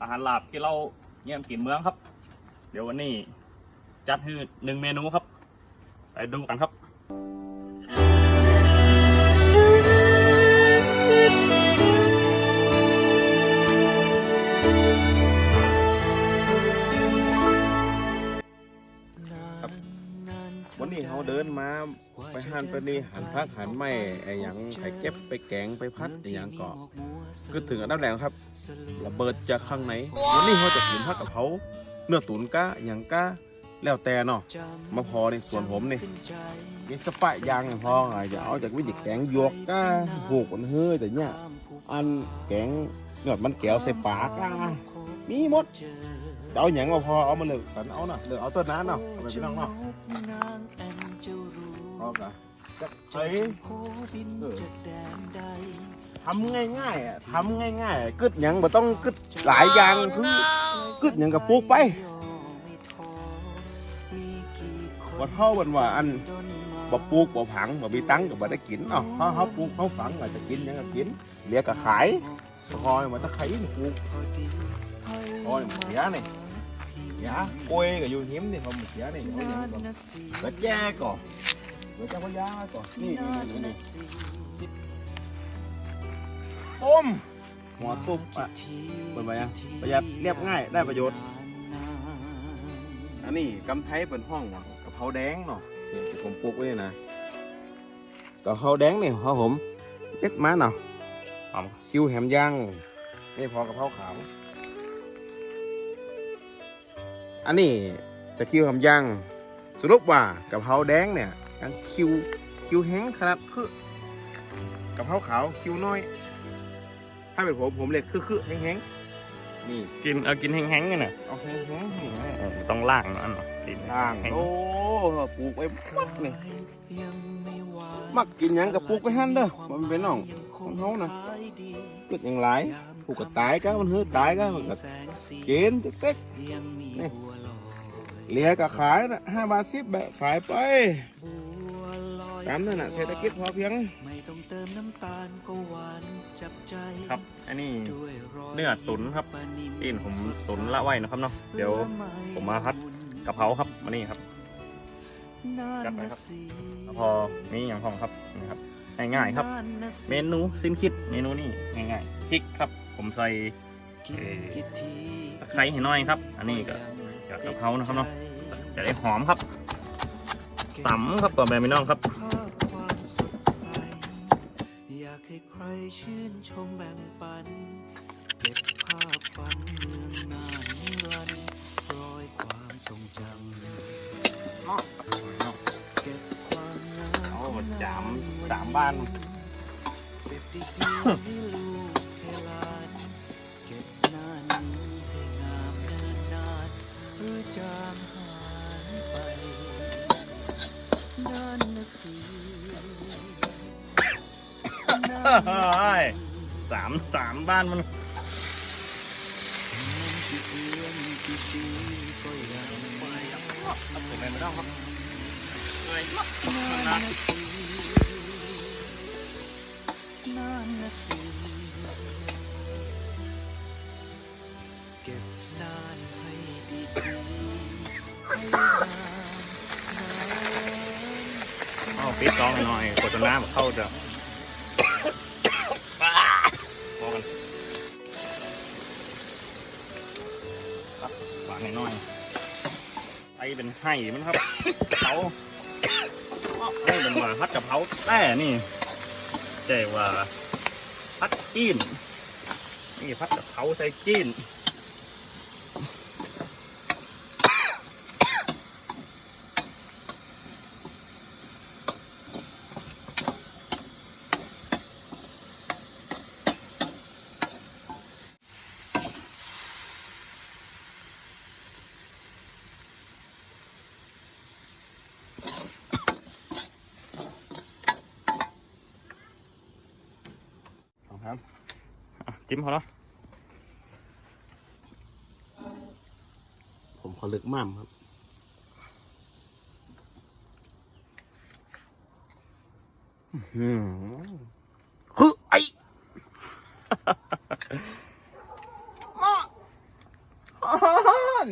อาหารหลาบที่เราเยี่ยมกินเมืองครับ เดี๋ยววันนี้จัดให้หนึ่งเมนูครับ ไปดูกันครับ วันนี้เขาเดินมาไปหันไปนี่หันพักหันไม่ไอ้หยังไปเก็บไปแกงไปพัดไอ้หยังเก็คือถึงอันดับแรกครับ ระเบิดจากข้างในวันนี้เขาจะกินผัดกะเพราเนื้อตุ๋นก้าหยังก้าแล้วแต่เนาะมาพอในส่วนผมนี่มีสปะยางอย่างพออะจะเอาจากวิธีแกงหยวกก้าผูกมันเฮ้ยแต่เนี่ยอันแกงเนื้อมันแก้วใส่ปากก้ามีหมด จะเอาหยังมาพอเอามาเลยสันเอาเนาะเดี๋ยวเอาต้นน้ำเนาะเอาไปพี่น้องเนาะเอากะจะใช้เออทำง่ายๆอะทำง่ายๆอะกึดหยังบ่ต้องกึดหลายอย่างคือกึดหยังกับปลูกไปบ่เท่ากันว่าอันบ่ปลูกบ่ผังบ่มีตังค์ก็บ่ได้กินเนาะเฮาเฮาปลูกเฮาฝังก็จะกินหยังก็กินเหลือก็ขายพอยมันตะไคร้นี่ปลูกพอยมันเสียนี่เสียกล้วยก็อยู่หิมนี่เขามันเสียนี่ เอาหยังก็แล้วแย่ก่อนเดี๋ยวจะพยาก่อนนี่นี่นี่ต้มหัวตุบอะเป็นไงอะประหยัดเรียบง่ายได้ประโยชน์ อันนี้กำไทยเป็นห้องว่ะกะเพราแดงเนาะนี่ที่ผมปลูกไว้นี่นะกะเพราแดงนี่ครับผมเอ็ดมาเนาะหอมคิวแหมย่างนี่พอกะเพราขาว อันนี้จะคิวแหมย่างสรุปว่ากะเพราแดงเนี่ยยังคิวคิวแห้งขนาดคือกะเพราขาวคิวน้อย ถ้าเป็นผมผมเล็ดคือคือแห้งๆนี่กินเอากินแห้งๆกันน่ะเอาแห้งๆนี่แม่เออต้องล่างอันเนาะกินต่างแห้งโอ้ปลูกไว้มักนี่มักกินหยังกับปลูกไปหั่นเด้อมันเป็นน้องของเฮานะกึดอย่างหลาย ผูกก็ตายก็มันเฮือตายก็มันก็กินเต๊กๆนี่เหลือก็ขายนะห้าบาทสิบแบบขายไปตามนั่นน่ะเศรษฐกิจพอเพียงไม่ต้องเติมน้ำตาลก็หวานจับใจครับ อันนี้เนื้อตุ๋นครับปลานิ่ที่ผมตุ๋นละไว้นะครับเนาะเดี๋ยวผมมาพัดกะเพราครับมานี่ครับจัดไปครับพอนี่อย่างพองครับนี่ครับง่ายๆครับ เมนูสิ้นคิดเมนูนี่ง่ายๆพริกครับ ผมใส่เอ่อตะไคร้ให้หน้อยครับ อันนี้ก็กับกะเพรานะครับเนาะจะได้หอมครับตำครับกับแม่พี่น้องครับความสดใสอยากให้ใครชื่นชมแบ่งปันเก็บภาพฝันเมืองนานนิรันดร์ร้อยความทรงจำเก็บความงามโอ้จามสามบ้าน จางหายไปนั่นนะสิเฮ้ยสามสามบ้านมัน กี่เดือนกี่ปีก็ยังไม่ครับผมแม่พี่น้องครับเลยนั่นนะสินั่นนะสิเก็บนานให้ เอาปิดกล้องหน่อยโฆษณาเข้าจะพอกันครับวางหน่อยไอเป็นไห่มันครับเขาไม่เป็นว่าพัดกะเพราแต่นี่เจว่าพัดจีนนี่พัดกะเพราใส่จีน จิ้มเขาเนาะผมขอลึกม่ามครับ คืฮไอม่อน